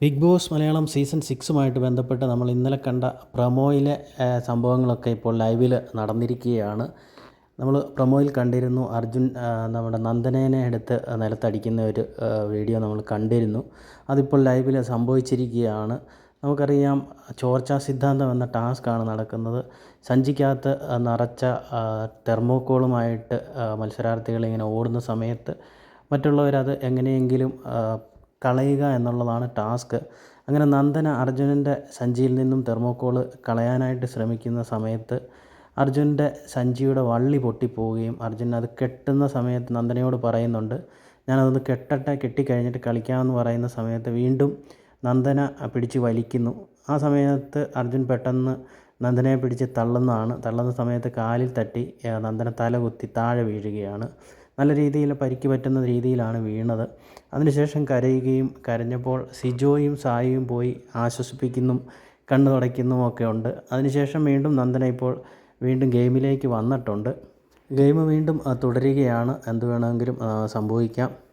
Big boss Malayalam season സിക്സുമായിട്ട് ബന്ധപ്പെട്ട് നമ്മൾ ഇന്നലെ കണ്ട പ്രൊമോയിലെ സംഭവങ്ങളൊക്കെ ഇപ്പോൾ ലൈവിൽ നടന്നിരിക്കുകയാണ്. നമ്മൾ പ്രൊമോയിൽ കണ്ടിരുന്നു അർജുൻ നമ്മുടെ നന്ദനേനെ എടുത്ത് നിലത്തടിക്കുന്ന ഒരു വീഡിയോ നമ്മൾ കണ്ടിരുന്നു. അതിപ്പോൾ ലൈവിൽ സംഭവിച്ചിരിക്കുകയാണ്. നമുക്കറിയാം ചോർച്ചാ സിദ്ധാന്തം എന്ന ടാസ്ക്കാണ് നടക്കുന്നത്. സഞ്ചിക്കകത്ത് നിറച്ച തെർമോക്കോളുമായിട്ട് മത്സരാർത്ഥികൾ ഇങ്ങനെ ഓടുന്ന സമയത്ത് മറ്റുള്ളവരത് എങ്ങനെയെങ്കിലും കളയുക എന്നുള്ളതാണ് ടാസ്ക്. അങ്ങനെ നന്ദന അർജുനന്റെ സഞ്ചിയിൽ നിന്നും തെർമോക്കോൾ കളയാനായിട്ട് ശ്രമിക്കുന്ന സമയത്ത് അർജുന്റെ സഞ്ചിയുടെ വള്ളി പൊട്ടിപ്പോവുകയും അർജുൻ അത് കെട്ടുന്ന സമയത്ത് നന്ദനയോട് പറയുന്നുണ്ട് ഞാനതൊന്ന് കെട്ടട്ടെ കെട്ടിക്കഴിഞ്ഞിട്ട് കളിക്കാമെന്ന് പറയുന്ന സമയത്ത് വീണ്ടും നന്ദന പിടിച്ച് വലിക്കുന്നു. ആ സമയത്ത് അർജുൻ പെട്ടെന്ന് നന്ദനയെ പിടിച്ച് തള്ളുന്നതാണ്. തള്ളുന്ന സമയത്ത് കാലിൽ തട്ടി നന്ദന തല കുത്തി താഴെ വീഴുകയാണ്. നല്ല രീതിയിൽ പരിക്ക് പറ്റുന്ന രീതിയിലാണ് വീണത്. അതിനുശേഷം കരയുകയും കരഞ്ഞപ്പോൾ സിജോയും സായിയും പോയി ആശ്വസിപ്പിക്കുന്നു കണ്ണു തുടയ്ക്കുന്നു ഒക്കെ ഉണ്ട്. അതിനുശേഷം വീണ്ടും നന്ദന ഇപ്പോൾ വീണ്ടും ഗെയിമിലേക്ക് വന്നിട്ടുണ്ട്. ഗെയിം വീണ്ടും തുടരുകയാണ്. എന്ത് വേണമെങ്കിലും സംഭവിക്കാം.